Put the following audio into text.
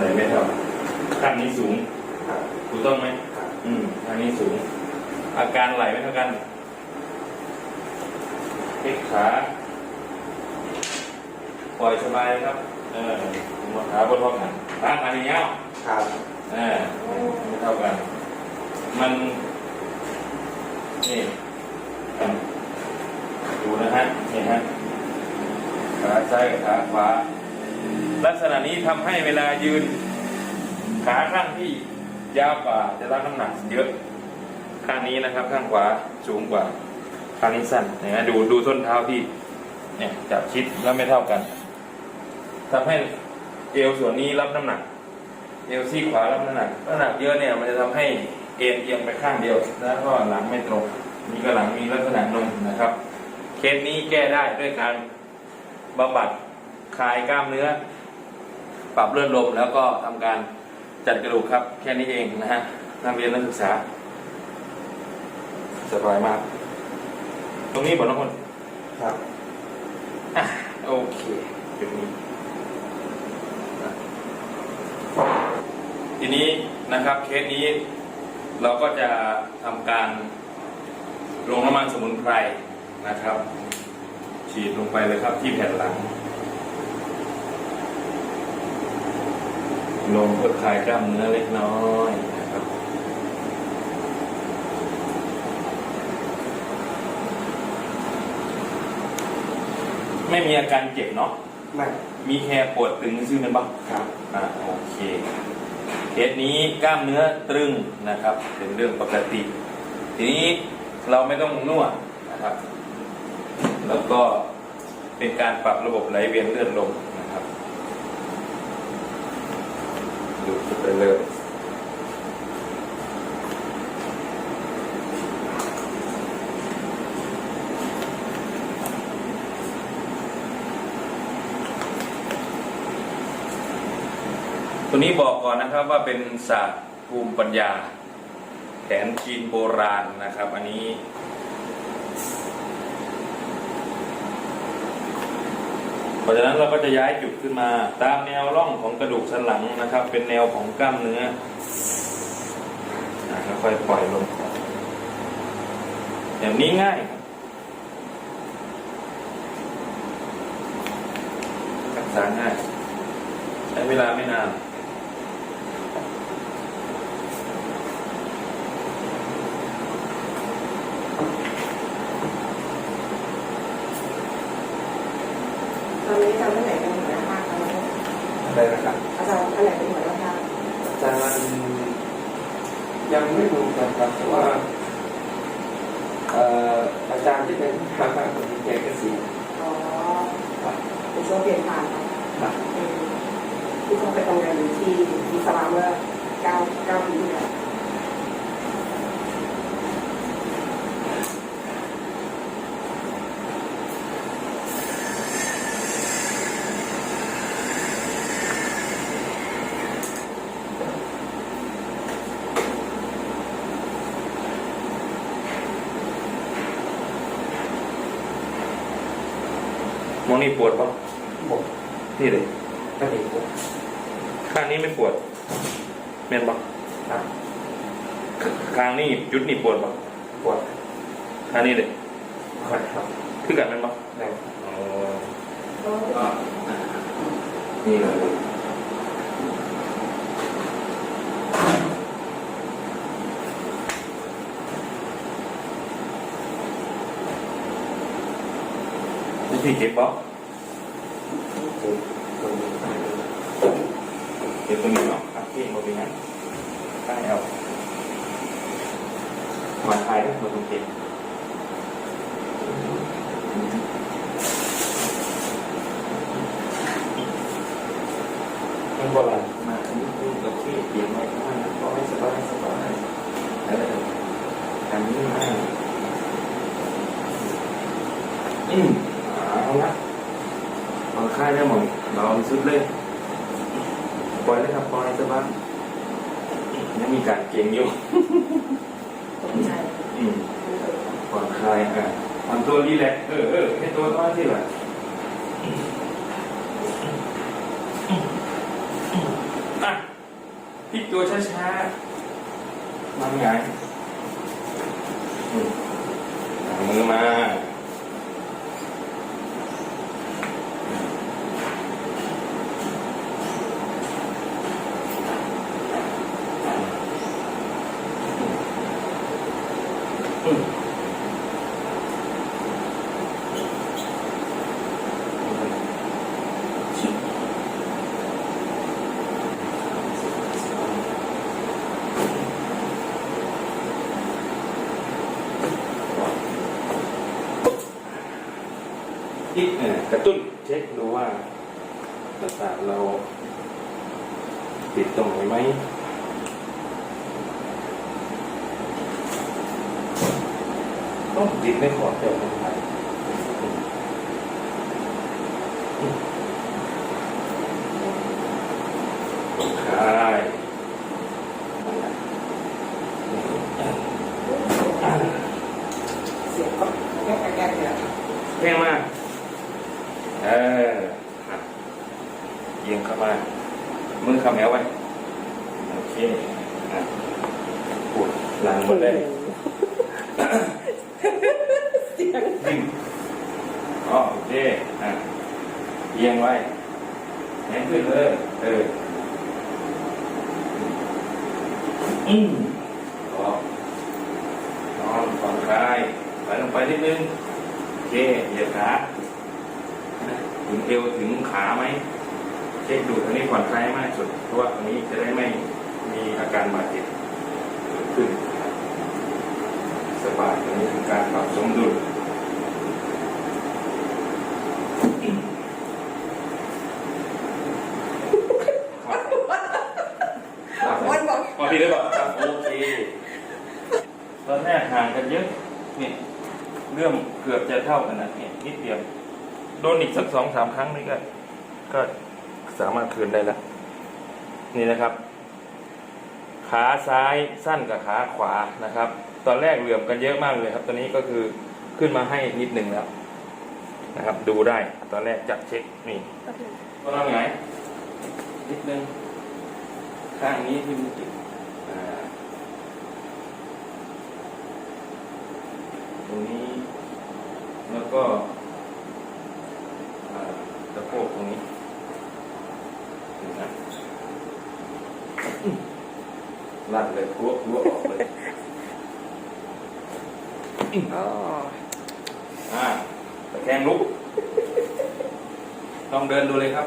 ไหนไม่เท่าข้างนี้สูงครับถูกต้องไหมครับอืมข้างนี้สูง อาการไหลไม่เท่ากันพลิกขา ปล่อยสบายครับ เออหัวขาบนท้องกันตั้งอันนี้เงี้ย ครับเออไม่เท่ากัน มัน นี่อะดูนะฮะ นี่ฮะ ขาซ้ายกับขาขวา ลักษณะนี้ทำให้เวลายืน ขาข้างที่ยาวกว่าจะรับน้ำหนักเยอะ ข้างนี้นะครับข้างขวาสูงกว่า ข้างนี้สั้นนะดูดูส้นเท้าพี่เนี่ยจับชิดแล้วไม่เท่ากันทำให้เอวส่วนนี้รับน้ำหนัก เอวซี่ขวารับน้ำหนักน้ำหนักเยอะเนี่ยมันจะทำให้เอ็นเอียงไปข้างเดียว แล้วก็หลังไม่ตรงนี่ก็หลังมีลักษณะนมนะครับ เคสนี้แก้ได้ด้วยการบำบัดคลายกล้ามเนื้อ ปรับเลือดลมแล้วก็ทำการจัดกระดูกครับ แค่นี้เองนะฮะนักเรียนนักศึกษาสบายมาก ตรงนี้บอกน้องคนครับอะโอเคจุดนี้อะทีนี้นะครับเคสนี้เราก็จะทำการลงน้ำมันสมุนไพรนะครับ ฉีดลงไปเลยครับที่แผ่นหลัง ลงเพื่อคลายกล้ามเนื้อเล็กน้อยนะครับ ไม่มีอาการเจ็บเนาะไม่มีแค่ปวดตึงซื่อๆมันบ้างครับอ่าโอเคเคสนี้กล้ามเนื้อตรึงนะครับ เป็นเรื่องปกติ ทีนี้เราไม่ต้องนวดนะครับ แล้วก็เป็นการปรับระบบไหลเวียนเลือดลมนะครับ ดูดไป เลย ตัวนี้บอกก่อนนะครับว่าเป็นศาสตร์ภูมิปัญญาแผนจีนโบราณนะครับ อันนี้ เพ ราะฉะนั้นเราก็จะย้ายจุดขึ้นมา ตามแนวร่องของกระดูกสันหลังนะครับ เป็นแนวของกล้ามเนื้ออะค่อยปล่อยลงแบบนี้ง่ายครับรักษาง่าย ใช้เวลาไม่นาน ตอนนี้อาจารย์ท่านไหนเป็นหัวหน้าภาคคะ อะไรนะครับ อาจารย์ท่านไหนเป็นหัวหน้าภาคอาจารย์ยังไม่รู้กันครับเพราะว่าเอ่ออาจารย์ที่เป็นทางภาคคนนี้แกเกษียณอ๋อครับเป็นช่วงเปลี่ยนผ่านเนอะครับอืมที่ต้องไปทำงานอยู่ที่วิศวะเมื่อเก้าเก้าปีที่แล้ว นี่ปวดปะผมนี่เลยก็เห็นผมข้างนี้ไม่ปวดเมียนปะครับข้างนี้จุดนี่ปวดปะปวดข้างนี้เลยปวดครับคือกันแมันปะแรงอ๋อก็นี่เลยนี่พี่เก็บปะ เจ็บตรงนี้ เก็บตรงนี้เนาะครับพี่โมาเนงั้นใต้เอามาทายได้มาตรงเก็บเป็นโบราณมาอันนี้คือกับที่เก็บไว้ข้างหน้าก็ให้สบายสบายเอออันนี้ไมาอืมเอาละผ่อนคลายได้หมดลองสุดเลย ล่อยเลยครับปล่อยสบายยังมีการเก่งอยู่ตกใจอืมผ่อนคลายอะผ่อนตัวรีแลกซ์เออเออให้ตัวน้อยที่ละอะพลิกตัวช้าๆมาไงายอืมเอามือมา อีกเอ่อกระตุ้นเช็คดูว่าประสาทเราติดตรงไหนไหมต้องติดไม่ขอเดียวไม่ไปคลาย เสียงก็แค่แก้ๆเนี่ย แห้งมาก เอออะเอียงเข้ามา มือคำแมวไว้ โอเคอะปวดหลังหมดเลยเสียงนิ่งอ๋อโอเคอะเอียงไว้แหนขึ้นเลยเอออืมพอนอนผ่อนคลายไหลลงไปนิดนึงโอเคเหยียดขาถึงเอวถึงขาไหม เช็คดูตรงนี้ผ่อนคลายมากที่สุด เพราะว่าตรงนี้จะได้ไม่มีอาการบาดเจ็บเกิดขึ้น สบายตรงนี้คือการปรับสมดุลวันบอกพอดีเลยบอกครับโอเคตอนแรกห่างกันเยอะนี่เรื่องเกือบจะเท่ากันนะเนี่ยนิดเดียว โดนอีกสักสองสามครั้งนี่ก็ก็ สามารถคืนได้แล้วนี่นะครับ ขาซ้ายสั้นกับขาขวานะครับ ตอนแรกเหลื่อมกันเยอะมากเลยครับ ตอนนี้ก็คือขึ้นมาให้นิดหนึ่งแล้วนะครับ ดูได้ตอนแรกจับเช็คนี่ก็ทำไงนิดนึงข้างนี้ที่มันติดอ่าตรงนี้ แล้วก็อ่าตะโพกตรงนี้ นี่นะอื้อลั่นเลยพวกพวกออกเลยอ๋ออ่าตะแคงลุกลองเดินดูเลยครับ